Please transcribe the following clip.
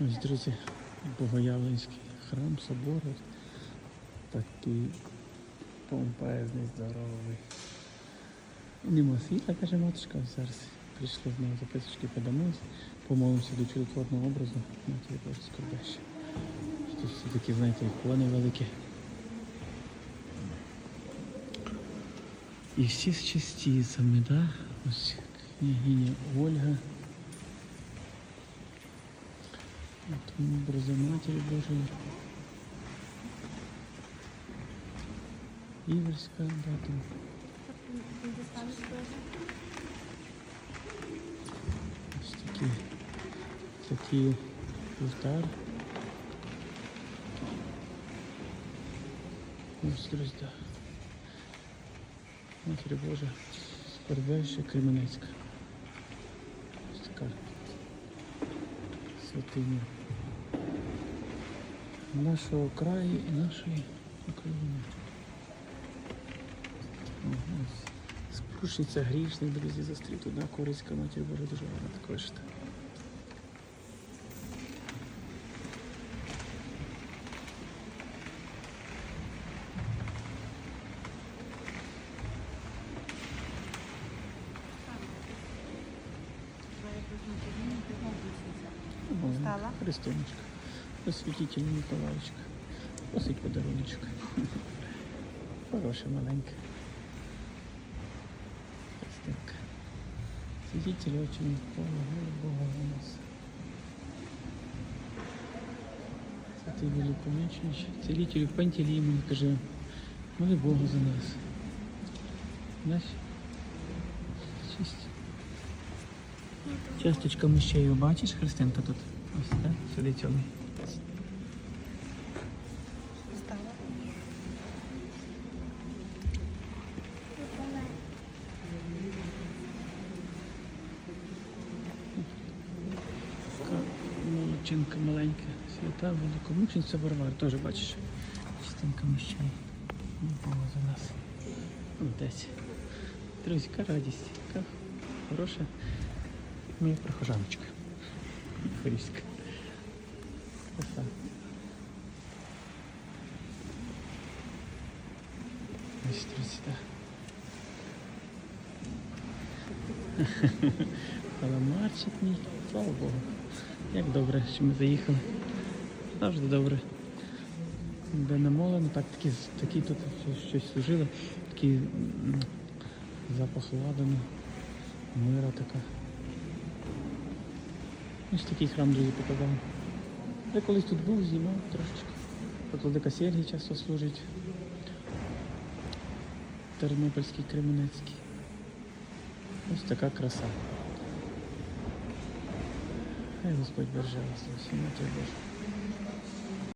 Ось, друзі, Богоявленський храм, собор. Такий помпезний, здоровий. Нема світла, каже матушка, зараз прийшли знову записочки подамось, помолимося до чудотворного образу, матері Боже скорбяще. Тут все такі, знаєте, ікони великі. І всі з частицями, да? Ось княгиня Ольга. От образу Матері Божої. Ігорська, да, там. Ось такі, такі вівтар. Ось, друзі, да. Матері Божа, Скорбяща Кременецька. Ось така святиня нашого краю і нашої України. Спрушиться грішний, друзі, застріт одна корицька матір Божа дуже також. Встала? Христиночка. Освітитель Миколаївичка. Просить подаруночок. Хороша маленька. Христинка. Святитель очень Бога, Бога у нас. Святий великомученіч, целителю Пантелеймон, каже, моли Бога за нас. Знаєш? Честь. Часточка мощею, бачиш, Христинка тут? Ось, так? Сюди цьому. Встала. Така молодчинка маленька, свята, великомучениця Варвар, теж бачиш. Частинка мощей. Бога за нас. Отець. Друзі, яка радість, яка хороша моя прихожаночка. Хорівська. Краса. Ось, друзі, так. Каламарчик мій, слава Богу. Як добре, що ми заїхали. Завжди добре. Де намолено, так такі, такі тут щось- служили, такий запах ладану, мира така. Ось такий храм друзі показав. Я колись тут був, знімав трошечки. Покладика Сергій часто служить. Тернопільський Кременецький. Ось така краса. Хай Господь береже вас, усі матір Божа.